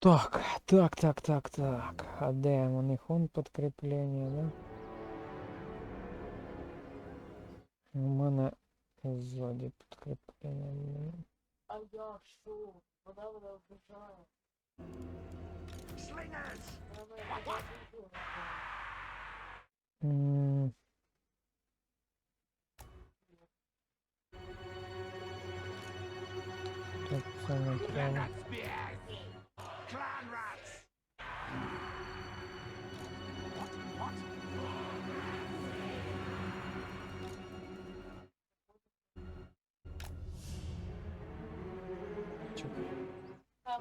Так, так, так, так, так. А де у них он підкріплення, да? У мене ззаді підкріплення. блін. А я що? Вона мене вбиває. Slingers!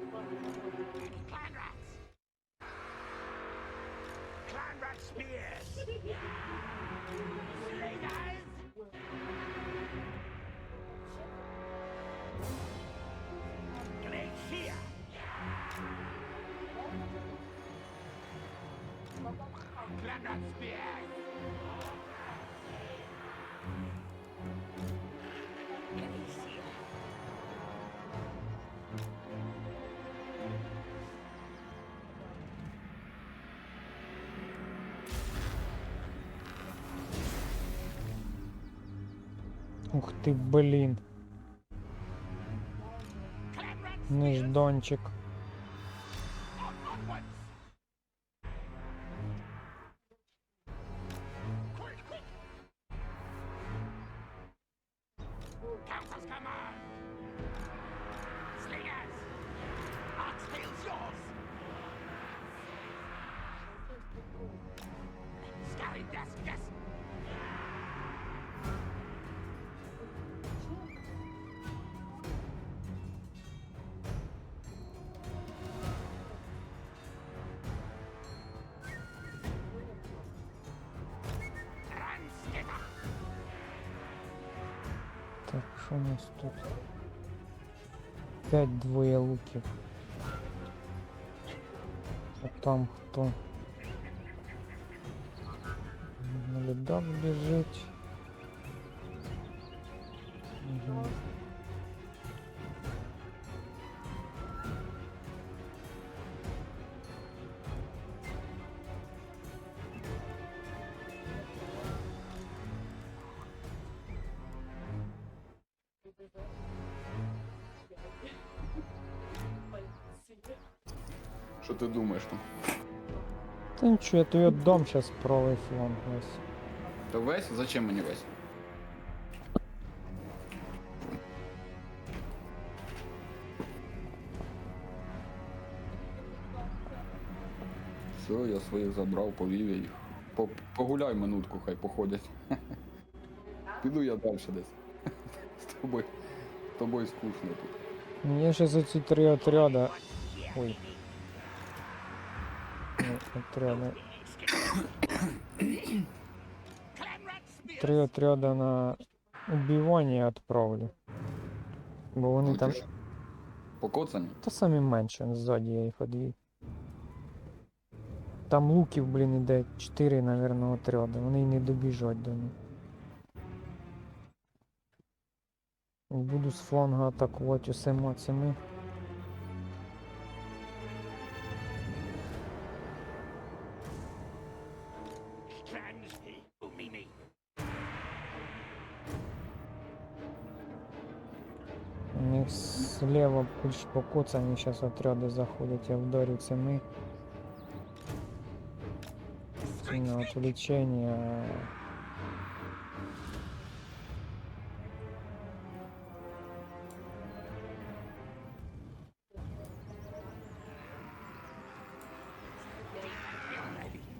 Clan rats! Clan rat spears! Slingers! Glacier! Clan rat spears! Ух. Clan rat Неждончик. Що у нас тут? П'ять двоє луків. А там хто? Що ти думаєш там? Та нічого, я тобі віддам зараз правий фланг весь. То весь? Зачем мені весь? Все, я своїх забрав, повів я їх. По- Погуляй минутку, хай походять. Піду я далі десь. З тобою. З тобою скучно тут. Мені ще за ці три отряда. Ой. Ой, Отряди. Три отряда на убивання відправлю. Бо вони там. Будеш Покоцані? Та самі менше, ззаді я їх одвів. Там луків, блін, іде 4, напевно, отряди. Вони й не добіжать до них. Буду з фланга атакувати усіма цими. них слева більш покоцані зараз отряди заходять, я вдарю цими. Ці на отвлечення.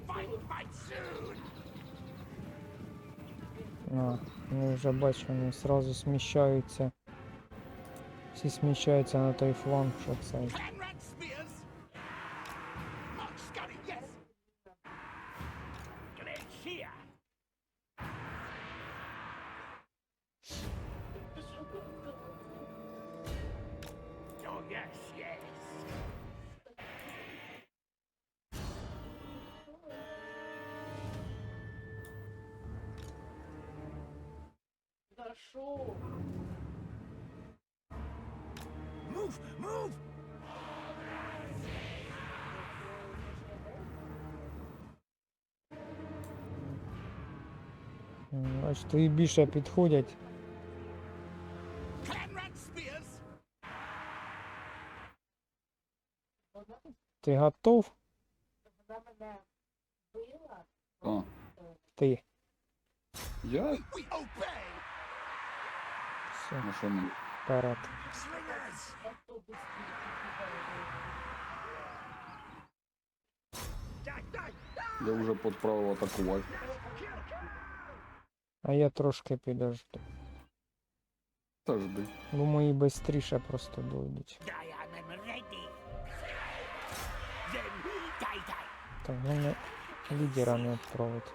Fight, fight soon! А, я вже бачу, вони сразу сміщаються. Всі сміщаються на той фланг, що цей. Clan Move! Move! Значить, твої більше підходять. Ти готов? О. Ти. Я? Все. Ну, що? вперед. Slingers. Я тут без Die, die, Я вже підправив атакувати. А я трошки підожду. Та жди. Бо мої швидше просто дойдуть. I am ready. Then die, die. Так, головне лідера не відправити.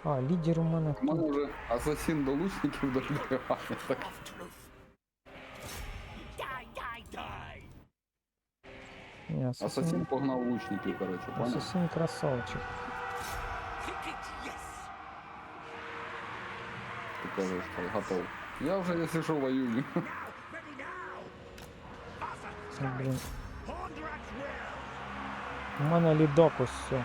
This way. А, лідер у мене У мене тут. вже асасін до лучників добігає. Так Of truth. Die, die, die. Ні, асасін асасин, погнав лучників, коротше, понял? асасин красавчик. Think it, yes. Ти кажеш, так, готов. Я вже, якщо що, воюю. Now, ready now. Faster, Ну, блін. Horned rats will. У мене лідок ось все.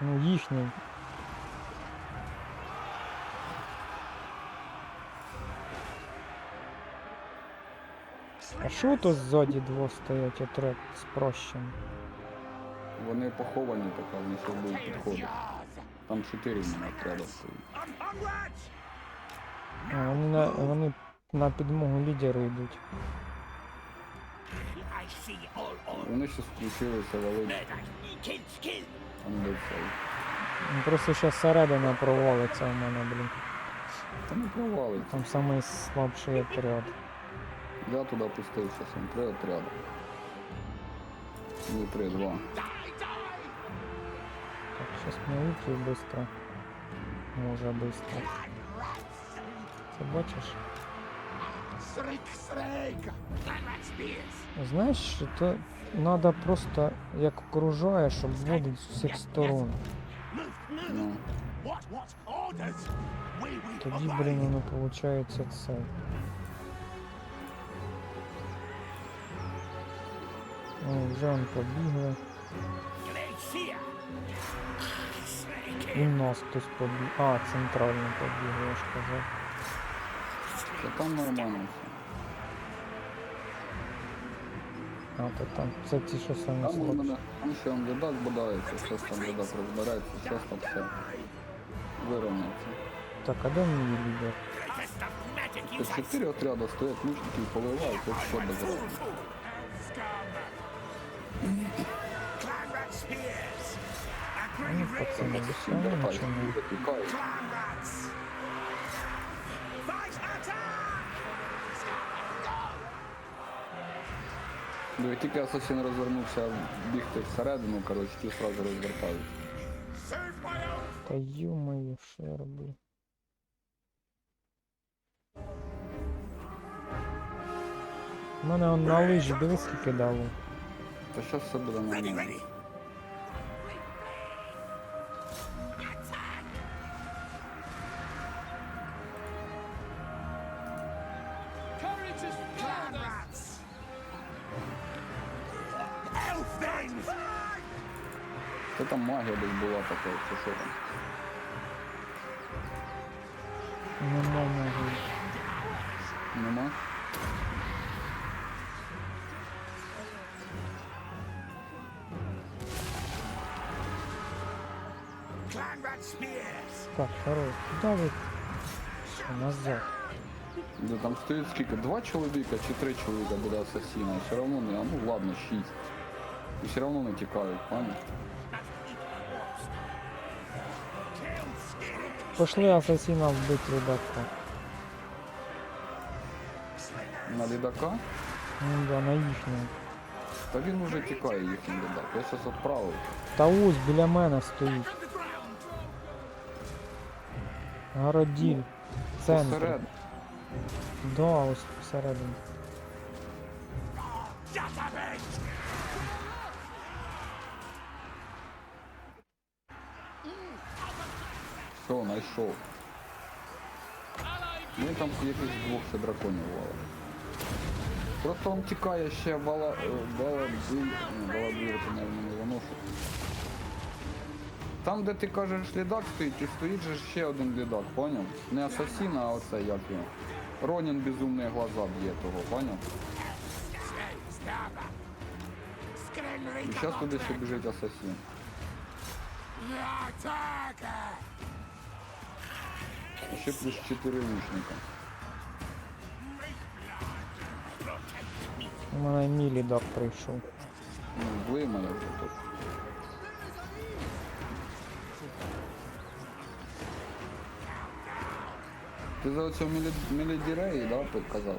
Ну, їхній. А що тут ззаді двох стоять отряд спрощений? Вони поховані, така, вони ще будуть. Там чотири в мене отряда стоїть. А, вони на, вони на підмогу лідеру йдуть. Вони ще включилися валить. Там де цей. Ну, Просто ще середина провалиться в мене, блін. Та не провалиться. Там самий слабший отряд. Я туди пустив зараз он три отряди. Не три, два. Так, сейчас научу быстро. Може быстро. Це бачиш? Srig, srig. Clanrat spears. Знаєш, що то треба просто як окружає, щоб вводить з усіх сторон. Move, move. Ну, What, what? Orders. We, we Тоді, obey. блін, воно виходить це. О, вже он побігли. Glacier. Snake. І в нас хтось побіг. А, центрально побігли, я ж казав. та там нормально все. А, то там. Це ті, що самі Там у слабші. мене, там ще он ледак бодається, щось там ледак розбирається, щось там все вирівняється. Так, а де мій лідер? Greatest of magic Тут insights. чотири отряди стоять, лучників поливають, тут все без Fool, разу. fool. Clanrat spears. Ну, Agree, пацани, raid. все одно нічого не. Тікають. Ну, і тільки асасін розвернувся бігти всередину, коротше, ті одразу розвертають. Serve my own. Та ё-моё, що я роблю? У мене он на лижі, дивись, скільки дало. Та щас все буде Ready, нормально. ready. Courage is Це там магія десь була така, чи що там. Нема моги. Нема? Clanrat spears. Так, хорош. Куда ви? Все, назад. Де там стоїть скільки? Два чоловіка чи три чоловіка буде асасіна, і все одно не, а ну ладно, шість. І все одно не тікають, Пошли асасіна вбити ребятка. На лідака? Ну да, на їхню. Та він уже тікає їхній лідак. Я зараз відправив. Та ось біля мене стоїть. Городіль. Центр. Посеред. Да, ось всередині. Все, знайшов. Він там якихось двох ще драконів вала. Просто він тікає вала... Вала... Бил... Ні, це, не що... Там, де ти кажеш лідак стоїть, і стоїть же ще один лідак, поняв? Не асасін, а оце як його. Ронін безумні глаза б'є того, поняв? І зараз туди ще біжить асасін. І ще плюс 4 лучника. У мене мілі дак прийшов. Ну, злий мене вже тут. Ти за оцього мілі... мілідіреї, да, ти казав?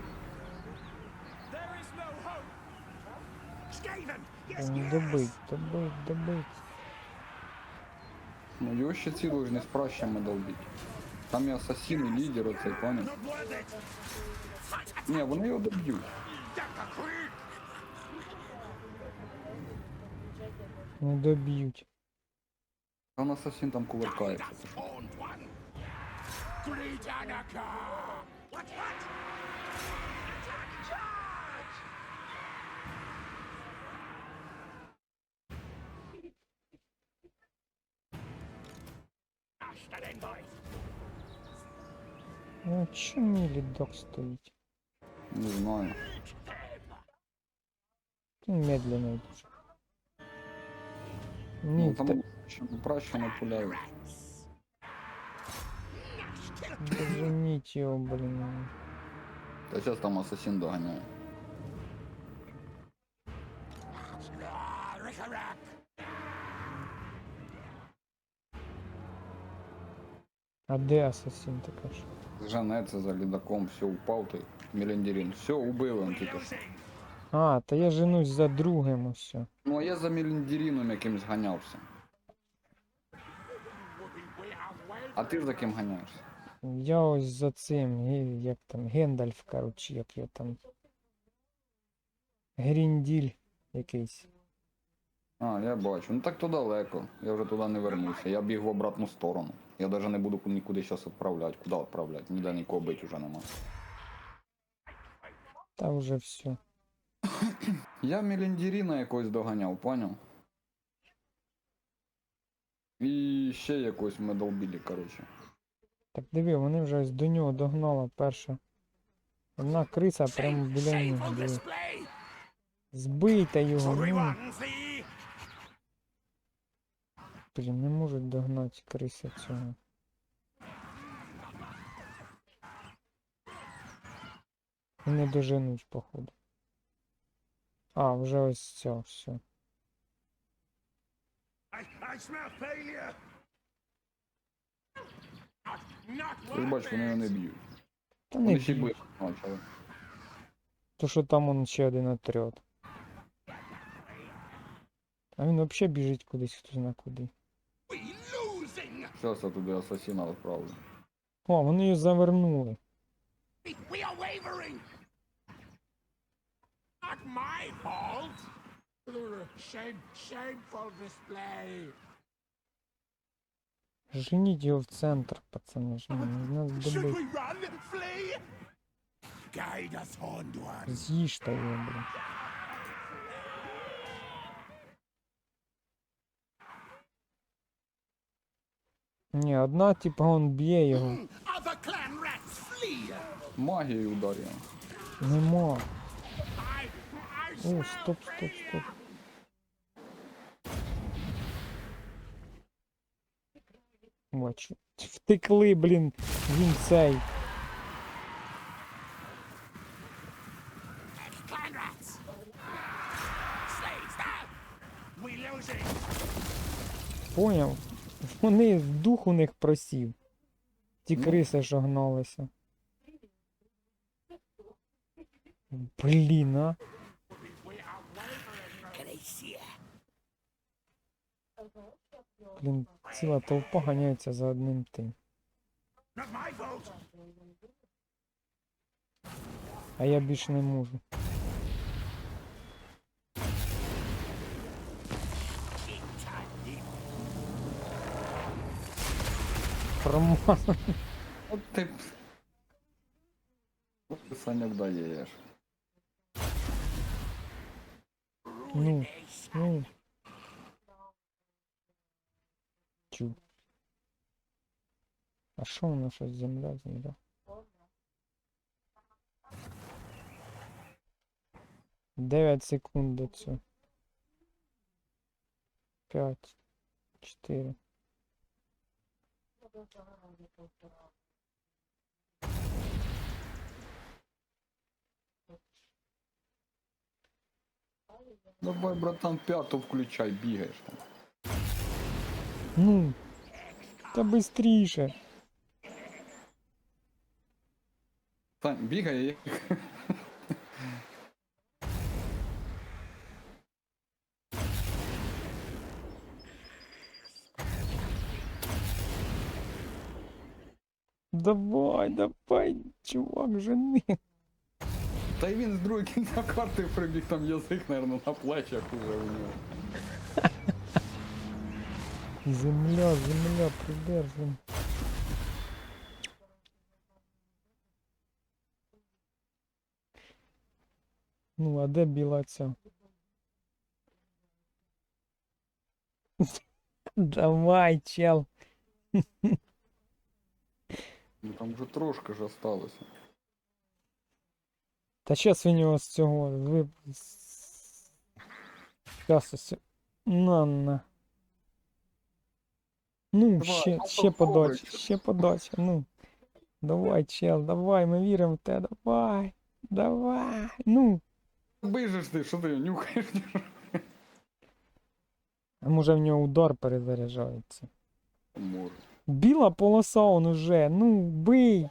There is no hope. Skaven, yes, О, yes. Добить, добить, добить. Ну його ще цілу ж не з пращами долбить. Там і асасін, і лідер оцей, поняв? Not worth it. Fight at Ні, вони його доб'ють. the creep. Не доб'ють. Там асасін там кувыркається. The horned one. Ну чому мілі дак стоїть? Не знаю. Він медленно дуже. Ні, Ну та, там ще праща не пуляють. доженіть його, блін. Та зараз там асасін доганяє. Ah, Rickrack. А де асасін така ж? Женеться за лідаком, все, упав той Меліндерін. Все, убили он тільки що. А, та я женусь за другим усе. Ну а я за Меліндеріном якимсь ганявся. We are well. А ти за ким ганяєшся? Я ось за цим, ге- як там, Гендальф, коротше, як його там. Грінділь якийсь. А, я бачу. Ну так то далеко. Я вже туди не вернуся. Я біг в обратну сторону. Я навіть не буду нікуди зараз відправляти. Куди відправляти? Ніде нікого бить уже нема. Та вже все. Я Меліндеріна якогось доганяв, поняв? І ще якось ми долбили, коротше. Так диви, вони вже ось до нього догнала перша. Одна криса прямо біля display. Збийте його, ну. Блін, не можуть догнати криса цього. Не доженуть, походу. А, вже ось це, все. Ти бачиш, вони не б'ють. Та не б'ють. То що там он ще один отряд. А він взагалі біжить кудись, хто зна куди. We losing. Зараз я туди асасіна відправлю. О, вони її завернули. We, we are wavering. Not my fault. Ugh, Shame, shameful display. Женіть його в центр, пацани. ж, ну, Нас Should добить. we run, flee? Guide us, horned one. З'їжте його, блін. Ні, одна, типа, он б'є його. Other clan rats, flee. Магією ударює. Нема. I, I О, smell стоп, стоп, стоп. failure. Бачу. Втекли, блін, він цей. Clan rats. Slaves, that. We losing. Поняв? Вони дух у них просів. Ті Ну. криси, що гналися. Блін, а. Блін, ціла толпа ганяється за одним тим. А я більш не можу. Промазав. От ти. От ти Саньок даєш. Ну, ну. А що воно щось земля, земля? Дев'ять секунд до цього. П'ять. Чотири Давай, братан, п'яту включай, бігаєш там. Ну. Та бистріше. Та бігає Давай, давай, чувак, жени. Та й він з другого кінця карти прибіг, там язик, наверное, на плечах уже у нього. Земля, земля, придержим. Ну, а де біла ця? Давай, чел. Ну там вже трошки ж осталося. Та щас у нього з цього ви... Щас ось... На, на. Ну, Давай, ще, ну, ще попробуй. подача, ще подача, ну. Давай, чел, давай, ми віримо в те, давай. Давай, ну. Бижиш ти, що ти нюхаєш? А може в нього удар перезаряджається. Може. Біла полоса он уже, ну, бий.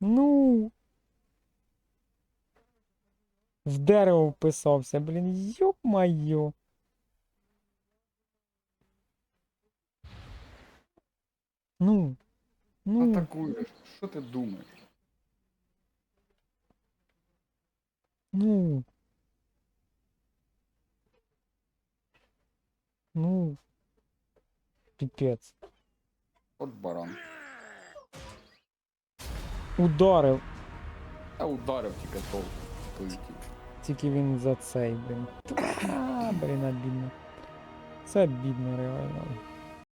Ну. В дерево вписався, блін, йоп-майо. Ну. Ну. Атакуєш. Що ти думаєш? Ну. Ну. Піпець. От баран. Ударив. А ударив тільки тол. Полетів. Тільки він за цей, блін. А, блін, обідно. Це бідно реально.